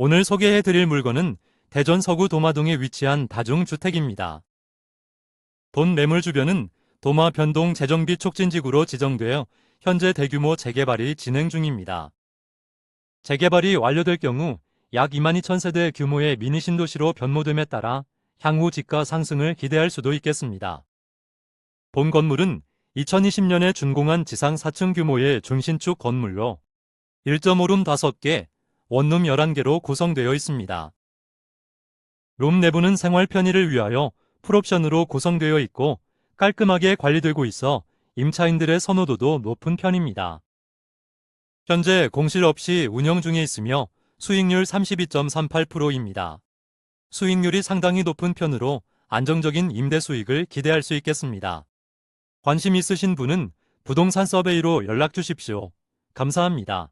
오늘 소개해 드릴 물건은 대전 서구 도마동에 위치한 다중주택입니다. 본 매물 주변은 도마 변동 재정비 촉진지구로 지정되어 현재 대규모 재개발이 진행 중입니다. 재개발이 완료될 경우 약 2만 2천 세대 규모의 미니 신도시로 변모됨에 따라 향후 집가 상승을 기대할 수도 있겠습니다. 본 건물은 2020년에 준공한 지상 4층 규모의 중신축 건물로 1.5룸 5개, 원룸 11개로 구성되어 있습니다. 룸 내부는 생활 편의를 위하여 풀옵션으로 구성되어 있고 깔끔하게 관리되고 있어 임차인들의 선호도도 높은 편입니다. 현재 공실 없이 운영 중에 있으며 수익률 32.38%입니다. 수익률이 상당히 높은 편으로 안정적인 임대 수익을 기대할 수 있겠습니다. 관심 있으신 분은 부동산 서베이로 연락 주십시오. 감사합니다.